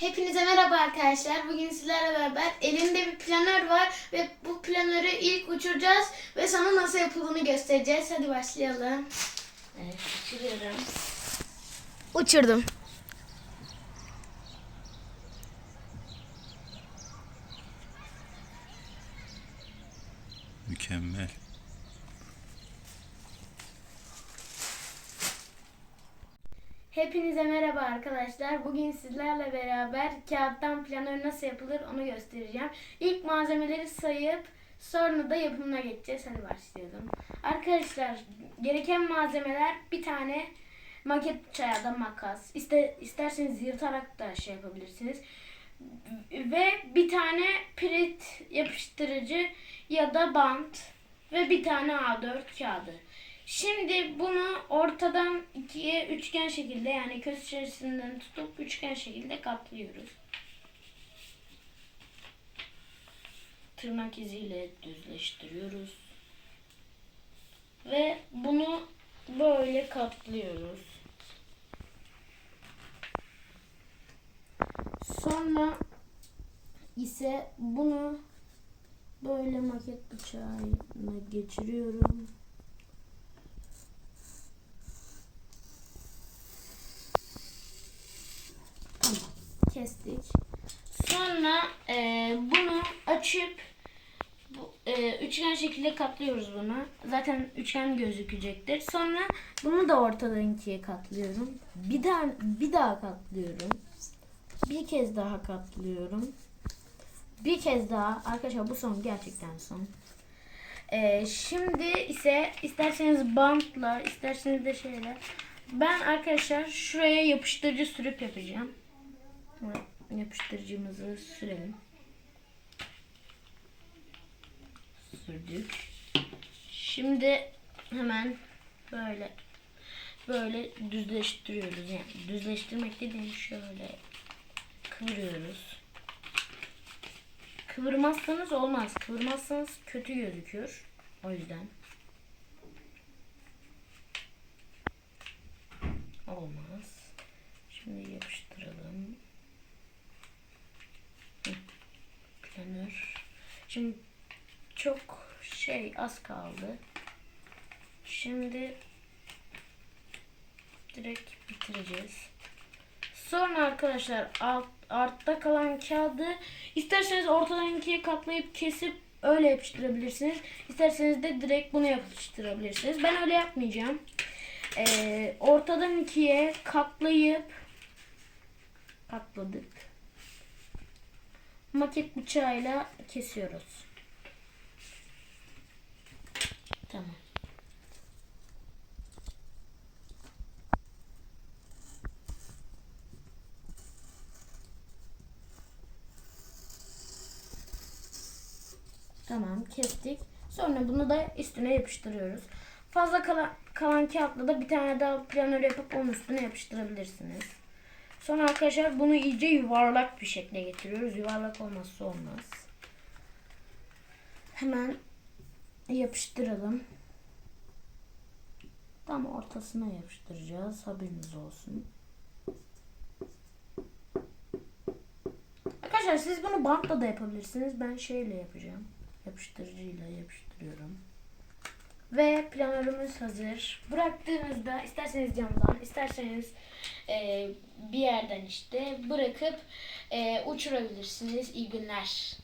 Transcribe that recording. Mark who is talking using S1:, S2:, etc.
S1: Hepinize merhaba arkadaşlar. Bugün sizlerle beraber elimde bir planör var ve bu planörü ilk uçuracağız ve sana nasıl yapıldığını göstereceğiz. Hadi başlayalım.
S2: Evet, uçuruyorum.
S1: Uçurdum.
S3: Mükemmel.
S1: Hepinize merhaba arkadaşlar. Bugün sizlerle beraber kağıttan planör nasıl yapılır onu göstereceğim. İlk malzemeleri sayıp sonra da yapımına geçeceğiz. Hadi başlayalım. Arkadaşlar gereken malzemeler bir tane maket bıçağı da makas. İste, isterseniz yırtarak da şey yapabilirsiniz. Ve bir tane pirit yapıştırıcı ya da bant ve bir tane A4 kağıdı. Şimdi bunu ortadan ikiye üçgen şekilde yani köz içerisinden tutup üçgen şekilde katlıyoruz. Tırnak iziyle düzleştiriyoruz. Ve bunu böyle katlıyoruz. Sonra ise bunu böyle maket bıçağına geçiriyorum. Tamam, kestik. Sonra e, bunu açıp bu, e, üçgen şekilde katlıyoruz bunu. Zaten üçgen gözükecektir. Sonra bunu da ortadan ikiye katlıyorum. Bir daha bir daha katlıyorum. Bir kez daha katlıyorum. Bir kez daha. Arkadaşlar bu son gerçekten son. Ee, şimdi ise isterseniz bantla, isterseniz de şeyler. Ben arkadaşlar şuraya yapıştırıcı sürüp yapacağım. Yapıştırıcımızı sürelim. Sürdük. Şimdi hemen böyle böyle düzleştiriyoruz. Yani düzleştirmek dediğim şöyle kıvırıyoruz. Kıvırmazsanız olmaz. Kıvırmazsanız kötü gözüküyor. O yüzden. Olmaz. Şimdi yapıştıralım. Planör. Şimdi çok şey az kaldı. Şimdi direkt bitireceğiz. Sonra arkadaşlar alt, altta kalan kağıdı isterseniz ortadan ikiye katlayıp kesip öyle yapıştırabilirsiniz. İsterseniz de direkt bunu yapıştırabilirsiniz. Ben öyle yapmayacağım. Ee, ortadan ikiye katlayıp katladık. Maket bıçağıyla kesiyoruz. Tamam. Tamam kestik. Sonra bunu da üstüne yapıştırıyoruz. Fazla kalan, kalan kağıtla da bir tane daha planör yapıp onun üstüne yapıştırabilirsiniz. Sonra arkadaşlar bunu iyice yuvarlak bir şekle getiriyoruz. Yuvarlak olmazsa olmaz. Hemen yapıştıralım. Tam ortasına yapıştıracağız. Haberiniz olsun. Arkadaşlar siz bunu bantla da yapabilirsiniz. Ben şeyle yapacağım. Yapıştırıcıyla yapıştırıyorum. Ve planörümüz hazır. Bıraktığınızda isterseniz camdan, isterseniz e, bir yerden işte bırakıp e, uçurabilirsiniz. İyi günler.